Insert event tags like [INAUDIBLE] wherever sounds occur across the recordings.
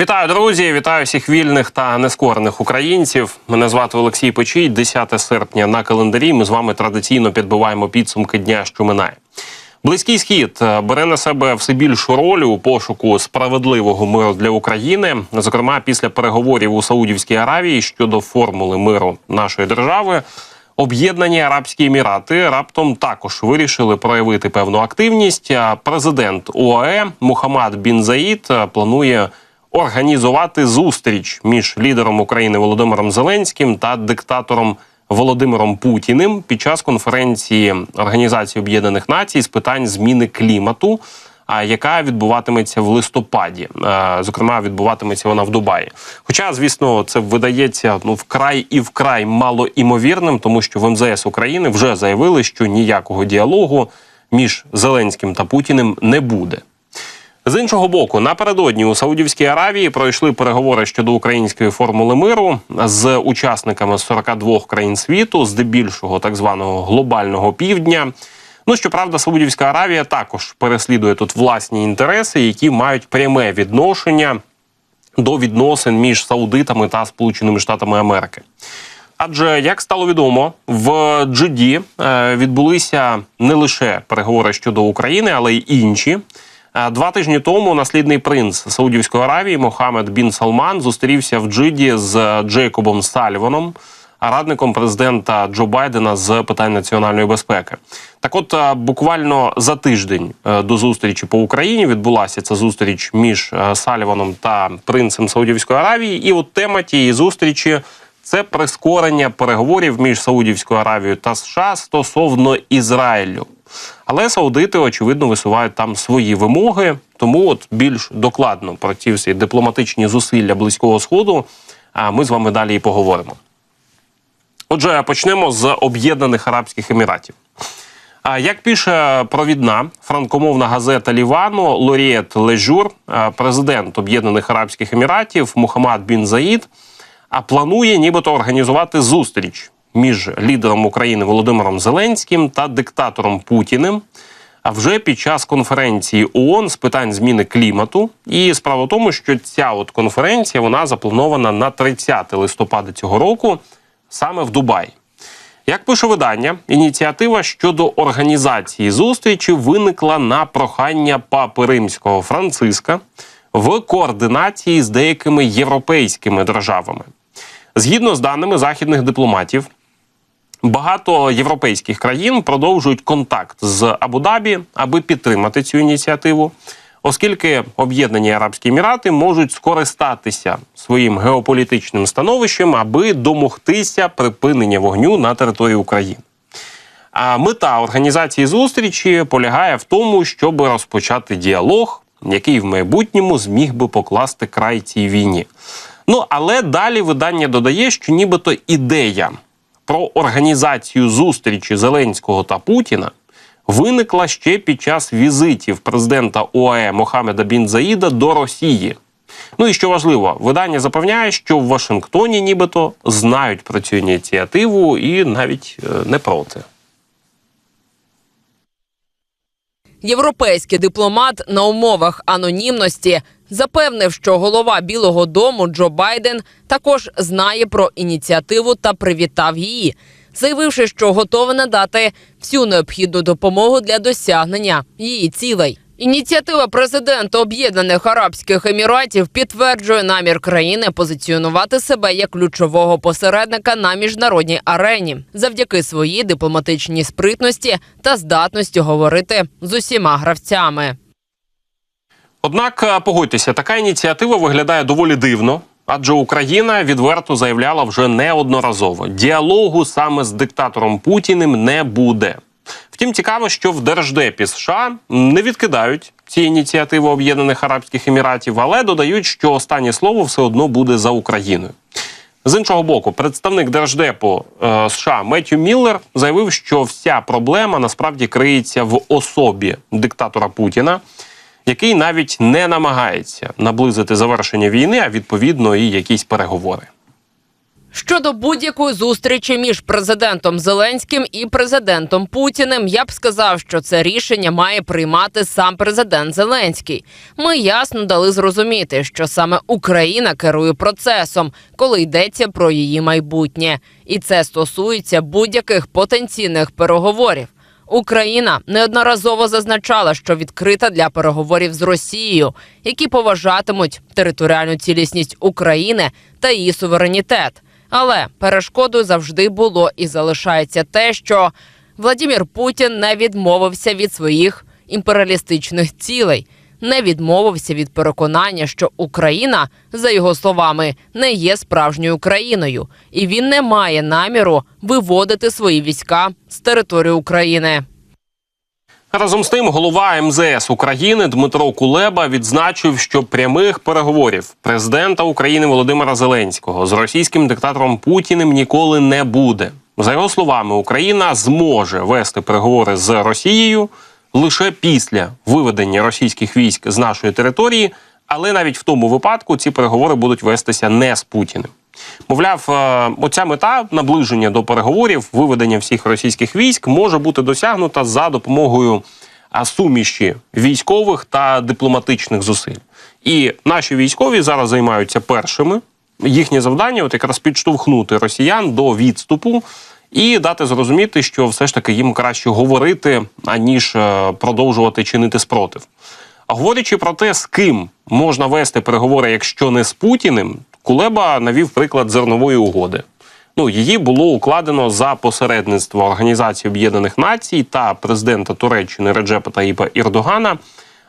Вітаю, друзі! Вітаю всіх вільних та нескорених українців. Мене звати Олексій Печій. 10 серпня на календарі. Ми з вами традиційно підбиваємо підсумки дня, що минає. Близький схід е, бере на себе все більшу роль у пошуку справедливого миру для України. Зокрема, після переговорів у Саудівській Аравії щодо формули миру нашої держави. Об'єднані Арабські Емірати раптом також вирішили проявити певну активність. Президент ОАЕ Мухаммад Бін Заїд е, планує організувати зустріч між лідером України Володимиром Зеленським та диктатором Володимиром Путіним під час конференції Організації Об'єднаних Націй з питань зміни клімату. а яка відбуватиметься в листопаді, Е, зокрема, відбуватиметься вона в Дубаї. Хоча, звісно, це видається ну вкрай і вкрай мало імовірним, тому що в МЗС України вже заявили, що ніякого діалогу між Зеленським та Путіним не буде. З іншого боку, напередодні у Саудівській Аравії пройшли переговори щодо української формули миру з учасниками з 42 країн світу, здебільшого так званого глобального півдня. Ну щоправда, Саудівська Аравія також переслідує тут власні інтереси, які мають пряме відношення до відносин між саудитами та Сполученими Штатами Америки. Адже як стало відомо, в Джиді е, відбулися не лише переговори щодо України, але й інші. Е, Два тижні тому наслідний принц Саудівської Аравії Мохаммед Бін Салман зустрівся в Джиді з Джейкобом Сальваном, радником президента Джо Байдена з питань національної безпеки. Так, от е, буквально за тиждень е, до зустрічі по Україні відбулася ця зустріч між е, Сальваном та принцем Саудівської Аравії. І от тема тієї зустрічі це прискорення переговорів між Саудівською Аравією та США стосовно Ізраїлю. Але саудити, очевидно, висувають там свої вимоги. Тому, от більш докладно про ці всі дипломатичні зусилля близького сходу, а ми з вами далі і поговоримо. Отже, почнемо з Об'єднаних Арабських Еміратів. Як пише провідна франкомовна газета Лівану Лорієт Лежур, президент Об'єднаних Арабських Еміратів Мухаммад Бін Заїд планує нібито організувати зустріч між лідером України Володимиром Зеленським та диктатором Путіним. А вже під час конференції ООН з питань зміни клімату. І справа в тому, що ця от конференція вона запланована на 30 листопада цього року саме в Дубаї. Як пише видання, ініціатива щодо організації зустрічі виникла на прохання папи римського Франциска в координації з деякими європейськими державами. Згідно з даними західних дипломатів, багато європейських країн продовжують контакт з Абу-Дабі, аби підтримати цю ініціативу, оскільки Об'єднані Арабські Емірати можуть скористатися своїм геополітичним становищем, аби домогтися припинення вогню на території України. А мета організації зустрічі полягає в тому, щоб розпочати діалог, який в майбутньому зміг би покласти край цій війні. Ну але далі видання додає, що нібито ідея про організацію зустрічі Зеленського та Путіна виникла ще під час візитів президента ОАЕ Мохамеда Бінзаїда до Росії. Ну і що важливо, видання запевняє, що в Вашингтоні нібито знають про цю ініціативу і навіть е, не проти. Європейський дипломат на умовах анонімності запевнив, що голова Білого Дому Джо Байден також знає про ініціативу та привітав її, заявивши, що готова надати всю необхідну допомогу для досягнення її цілей. Ініціатива президента Об'єднаних Арабських Еміратів підтверджує намір країни позиціонувати себе як ключового посередника на міжнародній арені завдяки своїй дипломатичній спритності та здатності говорити з усіма гравцями. Однак е, погодьтеся, така ініціатива виглядає доволі дивно, адже Україна відверто заявляла вже неодноразово: діалогу саме з диктатором Путіним не буде. Втім, цікаво, що в Держдепі США не відкидають ці ініціативи Об'єднаних Арабських Еміратів, але додають, що останнє слово все одно буде за Україною. З іншого боку, представник держдепу е, США Меттю Міллер заявив, що вся проблема насправді криється в особі диктатора Путіна, який навіть не намагається наблизити завершення війни, а відповідно і якісь переговори. Щодо будь-якої зустрічі між президентом Зеленським і президентом Путіним, я б сказав, що це рішення має приймати сам президент Зеленський. Ми ясно дали зрозуміти, що саме Україна керує процесом, коли йдеться про її майбутнє, і це стосується будь-яких потенційних переговорів. Україна неодноразово зазначала, що відкрита для переговорів з Росією, які поважатимуть територіальну цілісність України та її суверенітет. Але перешкодою завжди було і залишається те, що Владімір Путін не відмовився від своїх імперіалістичних цілей, не відмовився від переконання, що Україна, за його словами, не є справжньою країною, і він не має наміру виводити свої війська з території України. Разом з тим, голова МЗС України Дмитро Кулеба відзначив, що прямих переговорів президента України Володимира Зеленського з російським диктатором Путіним ніколи не буде. За його словами, Україна зможе вести переговори з Росією лише після виведення російських військ з нашої території, але навіть в тому випадку ці переговори будуть вестися не з Путіним. Мовляв, е, оця мета наближення до переговорів, виведення всіх російських військ може бути досягнута за допомогою суміші військових та дипломатичних зусиль. І наші військові зараз займаються першими. Їхнє завдання от якраз підштовхнути росіян до відступу і дати зрозуміти, що все ж таки їм краще говорити, аніж е, продовжувати чинити спротив. А говорячи про те, з ким можна вести переговори, якщо не з Путіним, Кулеба навів приклад зернової угоди. Ну, її було укладено за посередництво Організації Об'єднаних Націй та президента Туреччини Реджепа Таїпа Ірдогана.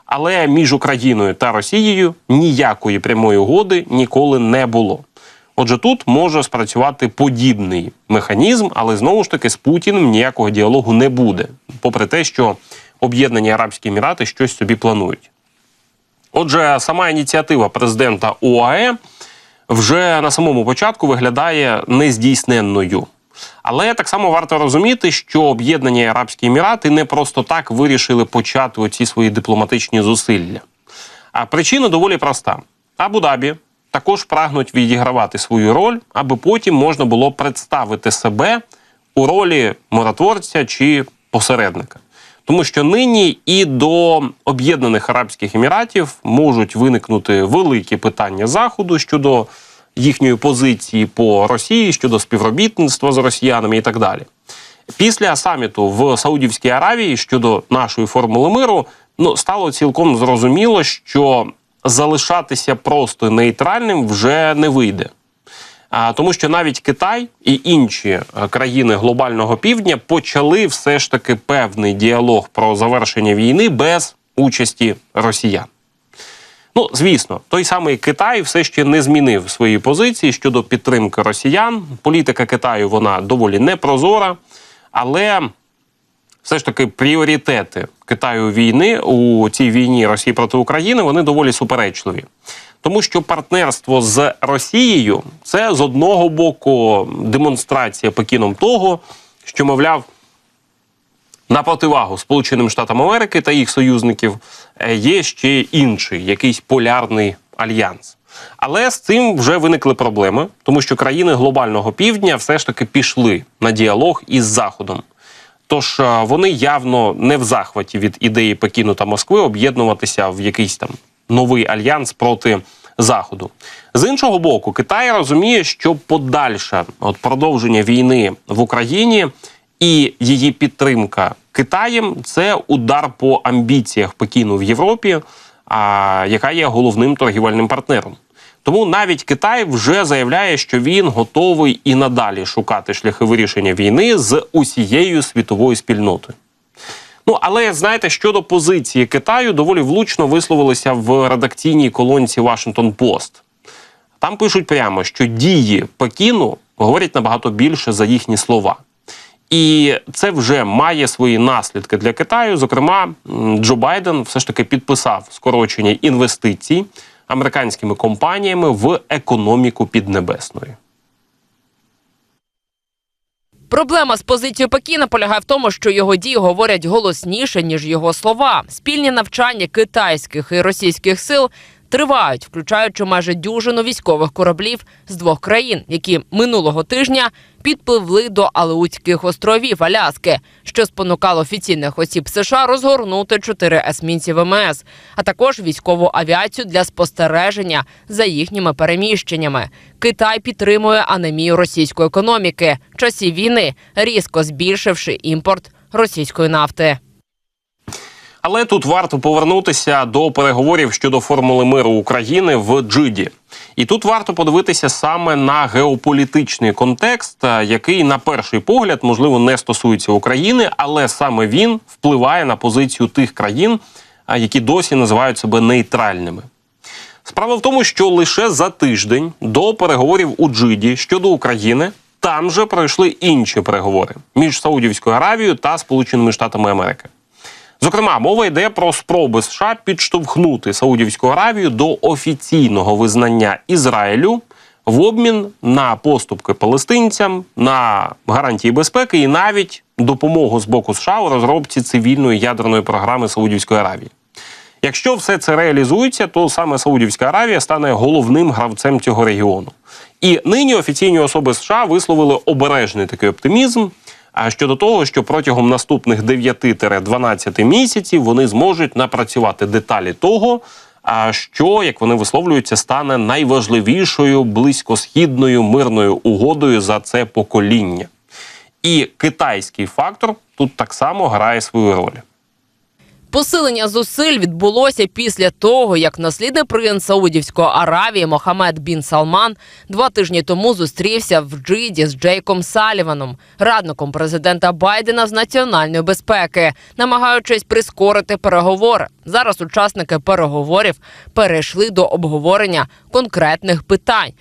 Але між Україною та Росією ніякої прямої угоди ніколи не було. Отже, тут може спрацювати подібний механізм, але знову ж таки з Путіним ніякого діалогу не буде, попри те, що Об'єднані Арабські Емірати щось собі планують. Отже, сама ініціатива президента ОАЕ вже на самому початку виглядає нездійсненною. Але так само варто розуміти, що Об'єднані Арабські Емірати не просто так вирішили почати оці свої дипломатичні зусилля. А причина доволі проста: Абу-Дабі також прагнуть відігравати свою роль, аби потім можна було представити себе у ролі миротворця чи посередника. Тому що нині і до Об'єднаних Арабських Еміратів можуть виникнути великі питання Заходу щодо їхньої позиції по Росії, щодо співробітництва з росіянами і так далі. Після саміту в Саудівській Аравії щодо нашої формули миру ну стало цілком зрозуміло, що залишатися просто нейтральним вже не вийде. Тому що навіть Китай і інші е, країни глобального півдня почали все ж таки певний діалог про завершення війни без участі росіян. Ну, звісно, той самий Китай все ще не змінив свої позиції щодо підтримки росіян. Політика Китаю вона доволі непрозора, але все ж таки пріоритети Китаю війни у цій війні Росії проти України вони доволі суперечливі. Тому що партнерство з Росією це з одного боку демонстрація Пекіном того, що, мовляв, на противагу Сполученим Штатам Америки та їх союзників е, є ще інший якийсь полярний альянс. Але з цим вже виникли проблеми, тому що країни глобального півдня все ж таки пішли на діалог із Заходом. Тож е, вони явно не в захваті від ідеї Пекіну та Москви об'єднуватися в якийсь там новий альянс проти Заходу. З іншого боку, Китай розуміє, що подальше от продовження війни в Україні і її підтримка Китаєм це удар по амбіціях Пекіну в Європі, а, яка є головним торгівельним партнером. Тому навіть Китай вже заявляє, що він готовий і надалі шукати шляхи вирішення війни з усією світовою спільнотою. Ну але знаєте, щодо позиції Китаю, доволі влучно висловилися в редакційній колонці Washington Post. Там пишуть прямо, що дії Пекіну говорять набагато більше за їхні слова. І це вже має свої наслідки для Китаю. Зокрема, Джо Байден все ж таки підписав скорочення інвестицій американськими компаніями в економіку Піднебесної. Проблема з позицією Пекіна полягає в тому, що його дії говорять голосніше ніж його слова. Спільні навчання китайських і російських сил тривають, включаючи майже дюжину військових кораблів з двох країн, які минулого тижня підпливли до Алеутських островів Аляски, що спонукало офіційних осіб США розгорнути чотири есмінці ВМС, а також військову авіацію для спостереження за їхніми переміщеннями. Китай підтримує анемію російської економіки в часі війни, різко збільшивши імпорт російської нафти. Але тут варто повернутися до переговорів щодо формули миру України в Джиді. І тут варто подивитися саме на геополітичний контекст, е, який на перший погляд можливо не стосується України, але саме він впливає на позицію тих країн, е, які досі називають себе нейтральними. Справа в тому, що лише за тиждень до переговорів у Джиді щодо України там же пройшли інші переговори між Саудівською Аравією та Сполученими Штатами Америки. Зокрема, мова йде про спроби США підштовхнути Саудівську Аравію до офіційного визнання Ізраїлю в обмін на поступки палестинцям, на гарантії безпеки і навіть допомогу з боку США у розробці цивільної ядерної програми Саудівської Аравії. Якщо все це реалізується, то саме Саудівська Аравія стане головним гравцем цього регіону. І нині офіційні особи США висловили обережний такий оптимізм. А щодо того, що протягом наступних 9-12 місяців вони зможуть напрацювати деталі того, що, як вони висловлюються, стане найважливішою близькосхідною мирною угодою за це покоління. І китайський фактор тут так само грає свою роль. Посилення зусиль відбулося після того, як наслідний принц Саудівської Аравії Мохамед Бін Салман два тижні тому зустрівся в Джиді з Джейком Саліваном, радником президента Байдена з національної безпеки, намагаючись прискорити переговори. Зараз учасники переговорів перейшли до обговорення конкретних питань.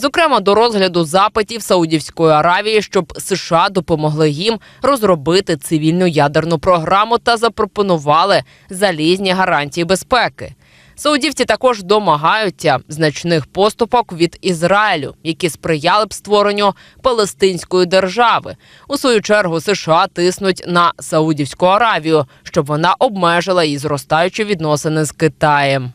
Зокрема, до розгляду запитів Саудівської Аравії, щоб США допомогли їм розробити цивільну ядерну програму та запропонували залізні гарантії безпеки. Саудівці також домагаються значних поступок від Ізраїлю, які сприяли б створенню Палестинської держави. У свою чергу США тиснуть на Саудівську Аравію, щоб вона обмежила її зростаючі відносини з Китаєм.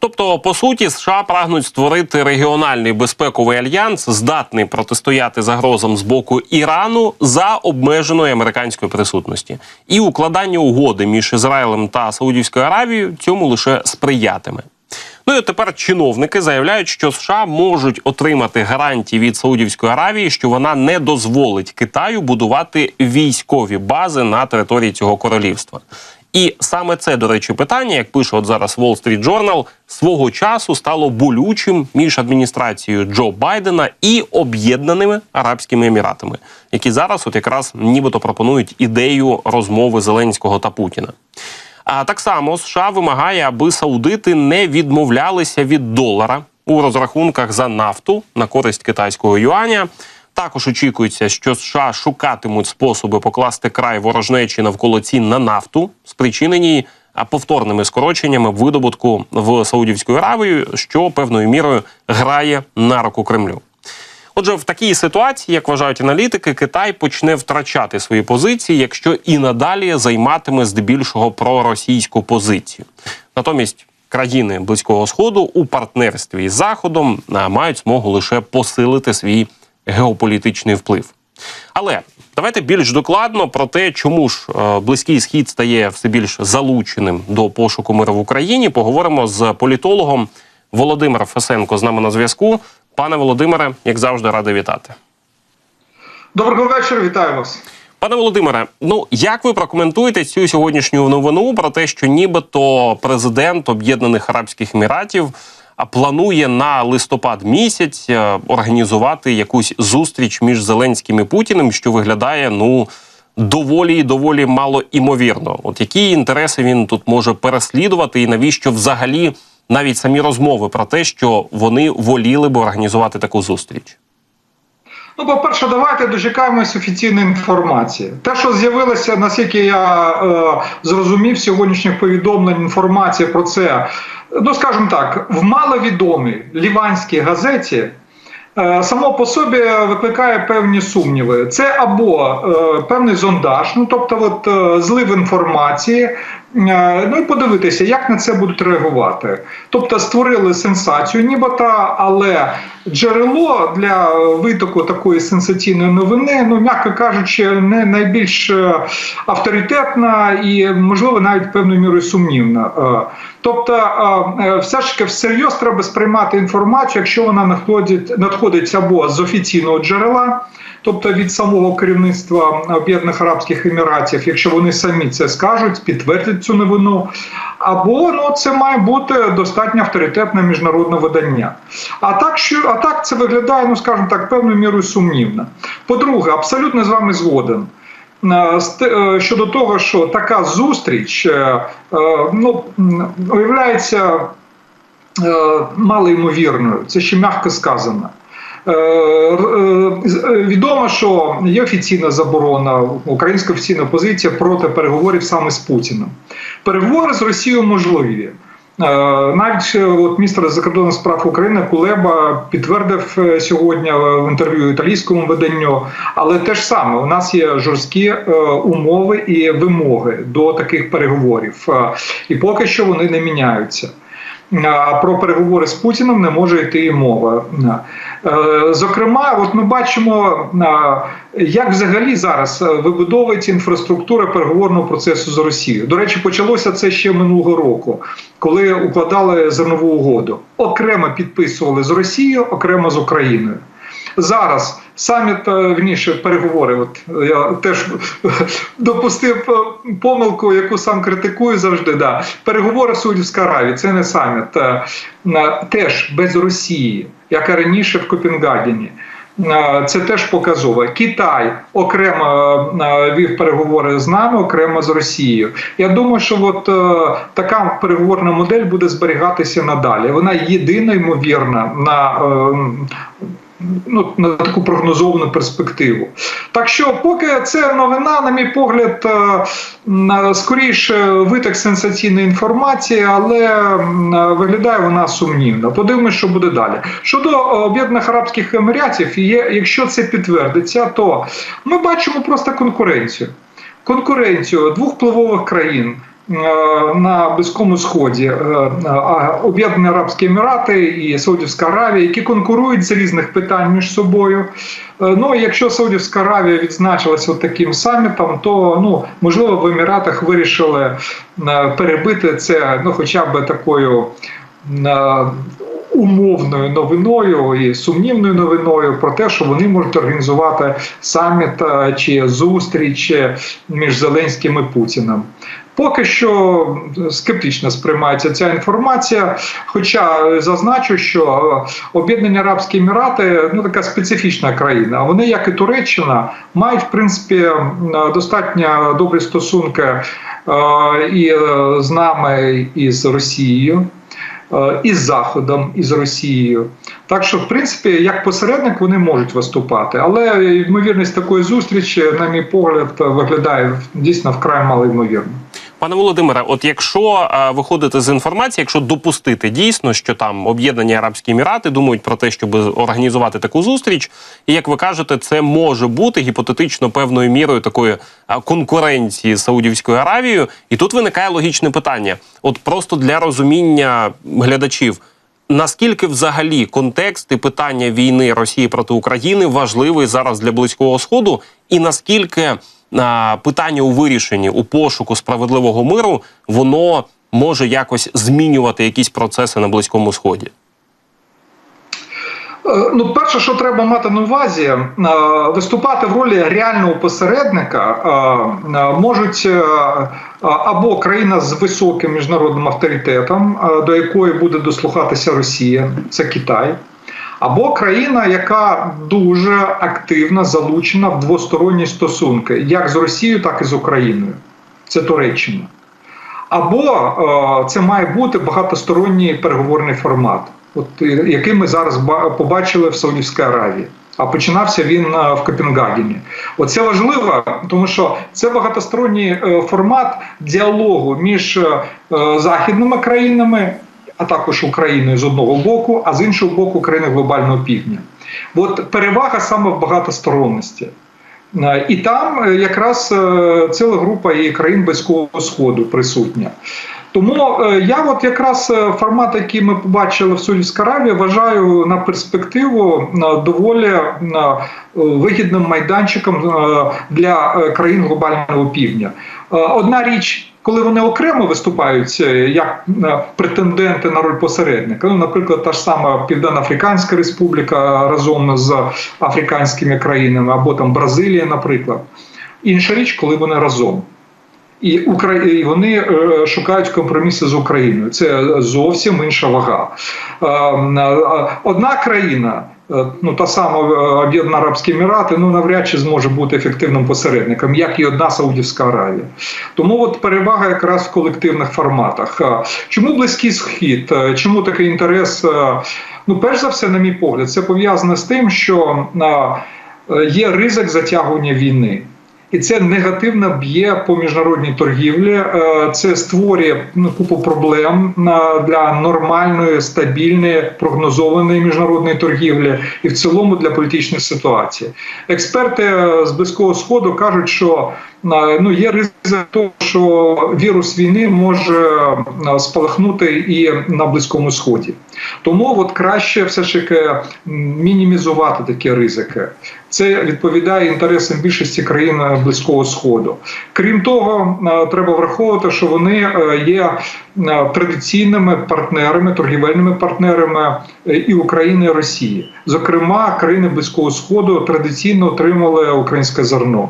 Тобто, по суті, США прагнуть створити регіональний безпековий альянс, здатний протистояти загрозам з боку Ірану за обмеженої американської присутності, і укладання угоди між Ізраїлем та Саудівською Аравією цьому лише сприятиме. Ну і тепер чиновники заявляють, що США можуть отримати гарантії від Саудівської Аравії, що вона не дозволить Китаю будувати військові бази на території цього королівства. І саме це, до речі, питання, як пише от зараз Wall Street Journal, свого часу стало болючим між адміністрацією Джо Байдена і об'єднаними Арабськими Еміратами, які зараз, от якраз нібито пропонують ідею розмови Зеленського та Путіна. А так само США вимагає, аби саудити не відмовлялися від долара у розрахунках за нафту на користь китайського юаня. Також очікується, що США шукатимуть способи покласти край ворожнечі навколо цін на нафту, спричинені повторними скороченнями видобутку в Саудівської Аравії, що певною мірою грає на руку Кремлю. Отже, в такій ситуації, як вважають аналітики, Китай почне втрачати свої позиції, якщо і надалі займатиме здебільшого проросійську позицію. Натомість країни близького сходу у партнерстві із Заходом мають змогу лише посилити свій геополітичний вплив. Але давайте більш докладно про те, чому ж е, близький схід стає все більш залученим до пошуку миру в Україні. Поговоримо з політологом Володимир Фесенко з нами на зв'язку. Пане Володимире, як завжди, радий вітати. Доброго вечора, вітаю вас. Пане Володимире, ну як ви прокоментуєте цю сьогоднішню новину про те, що нібито президент Об'єднаних Арабських Еміратів планує на листопад місяць е, організувати якусь зустріч між Зеленським і Путіним, що виглядає ну доволі і доволі мало імовірно. От які інтереси він тут може переслідувати, і навіщо взагалі навіть самі розмови про те, що вони воліли б організувати таку зустріч? Ну, по-перше, давайте дочекаємось офіційної інформації. Те, що з'явилося, наскільки я е, зрозумів, сьогоднішніх повідомлень інформація про це, ну скажімо так, в маловідомій ліванській газеті. е, Само по собі викликає певні сумніви. Це або е, певний зондаж, ну тобто, от, е, злив інформації, Ну і подивитися, як на це будуть реагувати. Тобто створили сенсацію, нібито, але джерело для витоку такої сенсаційної новини, ну м'яко кажучи, не найбільш е, авторитетна і, можливо, навіть певною мірою сумнівна. Е, Тобто, е, е, все ж таки всерйоз треба сприймати інформацію, якщо вона надходить, надходить або з офіційного джерела. Тобто від самого керівництва Об'єднаних Арабських Еміратів, якщо вони самі це скажуть, підтвердять цю новину, або ну це має бути достатньо авторитетне міжнародне видання. А так, що а так це виглядає, ну скажімо так, певною мірою сумнівно. По-друге, абсолютно з вами згоден. Е, е, Щодо того, що така зустріч е, ну, е, малоймовірною, це ще м'яко сказано. Е, е, е, Відомо, що є офіційна заборона, українська офіційна позиція проти переговорів саме з Путіним. Переговори з Росією можливі. Навіть от міністр закордонних справ України Кулеба підтвердив сьогодні в інтерв'ю італійському виданню, але те ж саме у нас є жорсткі умови і вимоги до таких переговорів, і поки що вони не міняються. А про переговори з Путіним не може йти і мова. Е, Зокрема, от ми бачимо, е, як взагалі зараз е, вибудовується інфраструктура переговорного процесу з Росією. До речі, почалося це ще минулого року, коли укладали зернову угоду. Окремо підписували з Росією, окремо з Україною. Зараз саміт вірніше, переговори. От я теж [LAUGHS] допустив е, помилку, яку сам критикую завжди. Да. Переговори в Саудівській Аравії це не саміт. Е, е, Теж без Росії, як і раніше в Копенгагені. Це теж показово. Китай окремо вів переговори з нами, окремо з Росією. Я думаю, що от така переговорна модель буде зберігатися надалі. Вона єдина ймовірна на ну, на таку прогнозовану перспективу. Так що, поки це новина, на мій погляд, е, скоріше виток сенсаційної інформації, але виглядає вона сумнівно. Подивимося, що буде далі. Щодо е, Об'єднаних Арабських Еміратів, якщо це підтвердиться, то ми бачимо просто конкуренцію. Конкуренцію двох впливових країн. Е, На Близькому Сході е, Об'єднані Арабські Емірати і Саудівська Аравія, які конкурують з різних питань між собою. Е, Ну, якщо Саудівська Аравія відзначилася таким самітом, то ну можливо в Еміратах вирішили е, перебити це, ну хоча б такою. е, Умовною новиною і сумнівною новиною про те, що вони можуть організувати саміт е, чи зустріч між Зеленським і Путіним. Поки що скептично сприймається ця інформація. Хоча е, зазначу, що е, Об'єднані Арабські Емірати ну така специфічна країна. Вони, як і Туреччина, мають в принципі достатньо добрі стосунки е, і з нами, і з Росією. І з Заходом, і з Росією, так що, в принципі, як посередник вони можуть виступати, але ймовірність такої зустрічі, на мій погляд, виглядає дійсно вкрай малоймовірно. Пане Володимире, от якщо е, виходити з інформації, якщо допустити дійсно, що там Об'єднані Арабські Емірати думають про те, щоб організувати таку зустріч, і як ви кажете, це може бути гіпотетично певною мірою такої е, конкуренції з Саудівською Аравією, і тут виникає логічне питання: от просто для розуміння глядачів. Наскільки взагалі контекст і питання війни Росії проти України важливий зараз для близького сходу, і наскільки питання у вирішенні у пошуку справедливого миру воно може якось змінювати якісь процеси на близькому сході? Е, Ну, перше, що треба мати на увазі, е, виступати в ролі реального посередника е, можуть або країна з високим міжнародним авторитетом, до якої буде дослухатися Росія, це Китай, або країна, яка дуже активно залучена в двосторонні стосунки, як з Росією, так і з Україною. Це Туреччина. Або е, це має бути багатосторонній переговорний формат, от е, який ми зараз ба- побачили в Саудівській Аравії. А починався він е, в Копенгагені. Оце важливо, тому що це багатосторонній формат діалогу між західними країнами, а також Україною з одного боку, а з іншого боку країни глобального півдня. От перевага саме в багатосторонності. Е, І там е, якраз е, ціла група і країн Близького Сходу присутня. Тому я от якраз формат, який ми побачили в Саудівській Аравії, вважаю на перспективу доволі вигідним майданчиком для країн глобального півдня. Одна річ, коли вони окремо виступають е, як е, претенденти на роль посередника, ну, наприклад, та ж сама Південно-Африканська Республіка разом з африканськими країнами, або там Бразилія, наприклад. Інша річ, коли вони разом. І вони е, шукають компроміси з Україною. Це зовсім інша вага. Е, е, Одна країна, ну та сама е, Об'єднані Арабські Емірати, ну навряд чи зможе бути ефективним посередником, як і одна Саудівська Аравія. Тому от перевага якраз в колективних форматах. Е, Чому близький схід? Е, Чому такий інтерес? Е, Ну, перш за все, на мій погляд, це пов'язане з тим, що е, є ризик затягування війни. І це негативно б'є по міжнародній торгівлі. Е, Це створює ну, купу проблем для нормальної, стабільної, прогнозованої міжнародної торгівлі і в цілому для політичної ситуації. Експерти е, з близького сходу кажуть, що е, ну є ризик того, що вірус війни може спалахнути і на близькому сході. Тому от краще все ж таки мінімізувати такі ризики. Це відповідає інтересам більшості країн е, близького сходу. Крім того, е, треба враховувати, що вони е, є традиційними партнерами, торгівельними партнерами і України, і Росії. Зокрема, країни близького сходу традиційно отримали українське зерно.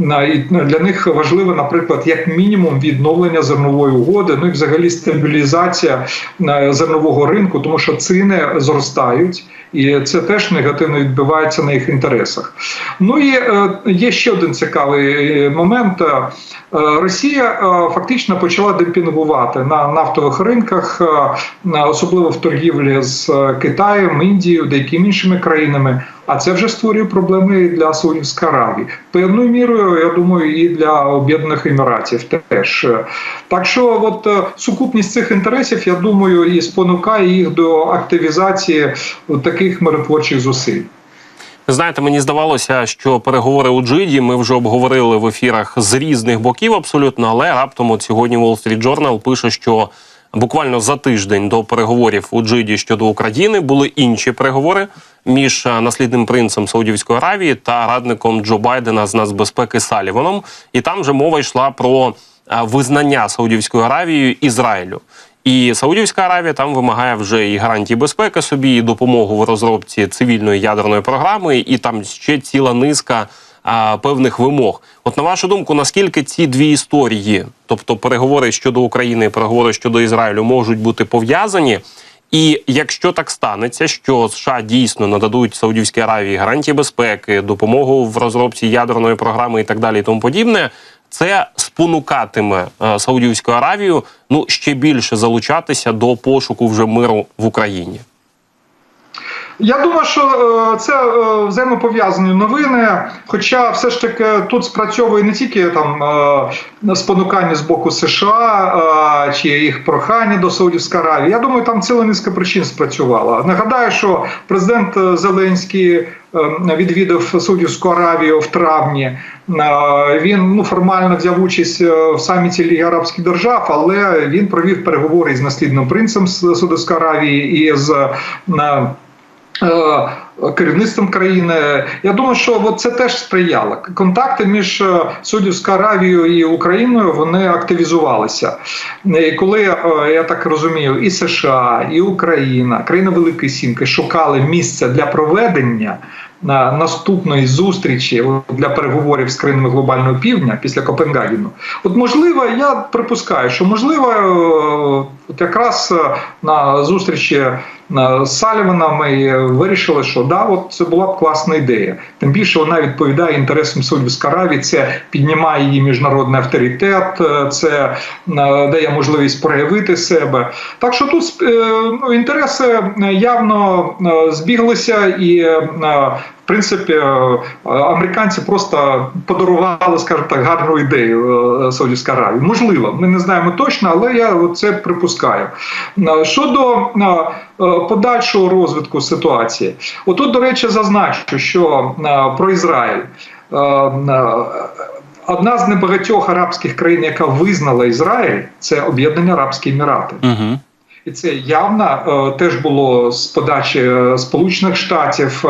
І для них важливо, наприклад, як мінімум відновлення зернової угоди, ну і взагалі стабілізація е, зернового ринку, тому що ціни зростають, і це теж негативно відбивається на їх інтересах. Ну і е, є ще один цікавий е, момент. Росія фактично почала демпінгувати на нафтових ринках, особливо в торгівлі з Китаєм, Індією, деякими іншими країнами. А це вже створює проблеми і для Саудівської Аравії. Певною мірою, я думаю, і для Об'єднаних Еміратів теж. Так що, от е, сукупність цих інтересів, я думаю, і спонукає їх до активізації таких миротворчих зусиль. Знаєте, мені здавалося, що переговори у Джиді ми вже обговорили в ефірах з різних боків абсолютно, але раптом от сьогодні Wall Street Journal пише, що буквально за тиждень до переговорів у Джиді щодо України були інші переговори між е, наслідним принцем Саудівської Аравії та радником Джо Байдена з нацбезпеки Саліваном. І там вже мова йшла про е, визнання Саудівською Аравією Ізраїлю. І Саудівська Аравія там вимагає вже і гарантії безпеки собі, і допомогу в розробці цивільної ядерної програми, і там ще ціла низка певних вимог. От на вашу думку, наскільки ці дві історії, тобто переговори щодо України переговори щодо Ізраїлю, можуть бути пов'язані? І якщо так станеться, що США дійсно нададуть Саудівській Аравії гарантії безпеки, допомогу в розробці ядерної програми і так далі, і тому подібне, це спонукатиме е, Саудівську Аравію ну ще більше залучатися до пошуку вже миру в Україні. Я думаю, що е, це е, взаємопов'язані новини. Хоча все ж таки тут спрацьовує не тільки там е, спонукання з боку США чи їх прохання до Саудівської Аравії. Я думаю, там ціла низка причин спрацювала. Нагадаю, що президент Зеленський відвідав Саудівську Аравію в травні. Він ну формально взяв участь в саміті Ліги Арабських держав, але він провів переговори із наслідним принцем з Саудівської Аравії і з керівництвом країни. Я думаю, що от це теж сприяло. Контакти між Судівською Саудівською Аравією і Україною вони активізувалися. І коли е, я так розумію, і США, і Україна, країна Великої Сімки шукали місце для проведення. На наступної зустрічі для переговорів з країнами глобального півдня після Копенгагену, от можливо, я припускаю, що можливо, е, от якраз е, на зустрічі е, з Саліваном вирішили, що да, от це була б класна ідея. Тим більше вона відповідає інтересам Саудівської Аравії, це піднімає її міжнародний авторитет, це дає можливість проявити себе. Так що тут ну, інтереси явно збіглися і. Принципі, е, американці просто подарували, скажімо так, гарну ідею е, Саудівській Аравії. Можливо, ми не знаємо точно, але я це припускаю. Е, Щодо подальшого розвитку ситуації, отут, до речі, зазначу, що про Ізраїль. одна з небагатьох арабських країн, яка визнала Ізраїль, це Об'єднані Арабські Емірати. Угу. І це явно е, теж було з подачі Сполучених Штатів.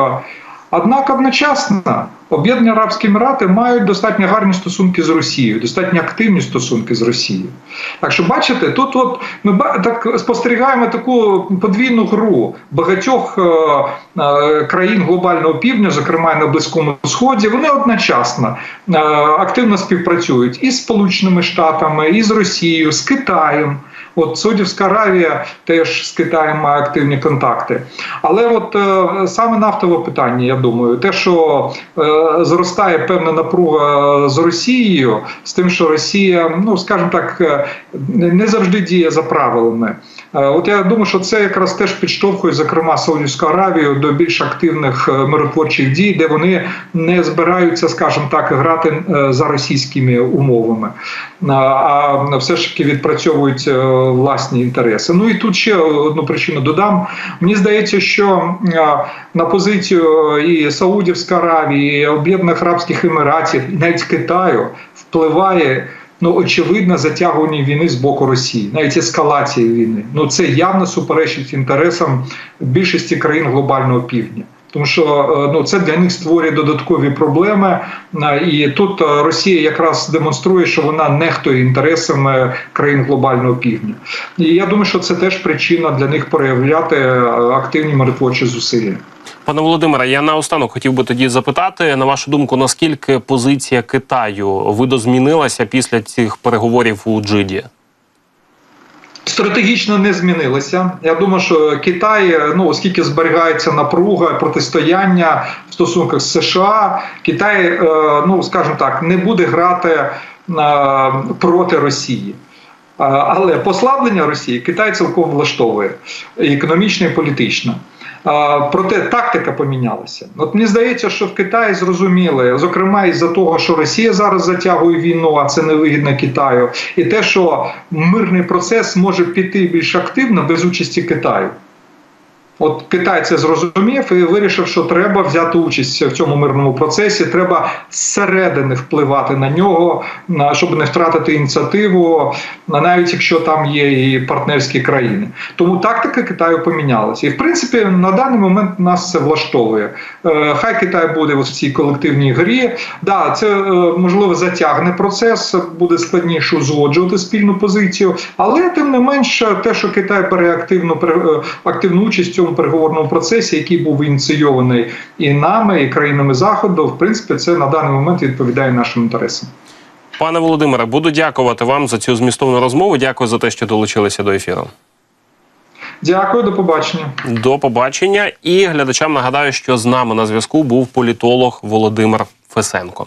Однак одночасно Об'єднані Арабські Емірати мають достатньо гарні стосунки з Росією, достатньо активні стосунки з Росією. Так що, бачите, тут от ми так спостерігаємо таку подвійну гру багатьох е, е, країн глобального півдня, зокрема на Близькому Сході. Вони одночасно е, активно співпрацюють і з Сполученими Штатами, і з Росією, з Китаєм. От Судівська Аравія теж з Китаєм має активні контакти. Але от е, саме нафтове питання, я думаю, те, що е, зростає певна напруга з Росією, з тим, що Росія, ну скажімо так, е, не завжди діє за правилами. Е, От я думаю, що це якраз теж підштовхує, зокрема, Саудівську Аравію до більш активних е, миротворчих дій, де вони не збираються, скажімо так, грати е, за російськими умовами, а- все ж таки відпрацьовують власні інтереси. Ну і тут ще одну причину додам. Мені здається, що на позицію і Саудівська Аравії, і Об'єднаних Арабських Еміратів, навіть Китаю впливає. Ну, очевидно, затягування війни з боку Росії, навіть ескалації війни. Ну це явно суперечить інтересам більшості країн глобального півдня. Тому що е, ну це для них створює додаткові проблеми, Е, і тут е, Росія якраз демонструє, що вона нехтує інтересами країн глобального півдня. І я думаю, що це теж причина для них проявляти активні миротворчі зусилля. Пане Володимире, я наостанок хотів би тоді запитати, на вашу думку, наскільки позиція Китаю видозмінилася після цих переговорів у Джиді? Стратегічно не змінилося. Я думаю, що Китай, ну оскільки зберігається напруга, протистояння в стосунках з США, Китай, е, ну скажімо так, не буде грати е, проти Росії. Е, Але послаблення Росії Китай цілком влаштовує економічно і політично. Проте тактика помінялася. От мені здається, що в Китаї зрозуміли, зокрема із-за того, що Росія зараз затягує війну, а це невигідно Китаю, і те, що мирний процес може піти більш активно без участі Китаю. От Китай це зрозумів і вирішив, що треба взяти участь в цьому мирному процесі. Треба зсередини впливати на нього, щоб не втратити ініціативу, на- навіть якщо там є і партнерські країни. Тому тактика Китаю помінялася. І в принципі на даний момент нас це влаштовує. Е, Хай Китай буде в цій колективній грі. Да, це е, можливо затягне процес, буде складніше узгоджувати спільну позицію, але тим не менш, те, що Китай бере е, активну участь в переговорному процесі, який був ініційований і нами, і країнами заходу, в принципі, це на даний момент відповідає нашим інтересам. Пане Володимире, буду дякувати вам за цю змістовну розмову. Дякую за те, що долучилися до ефіру. Дякую, до побачення. До побачення. І глядачам нагадаю, що з нами на зв'язку був політолог Володимир Фесенко.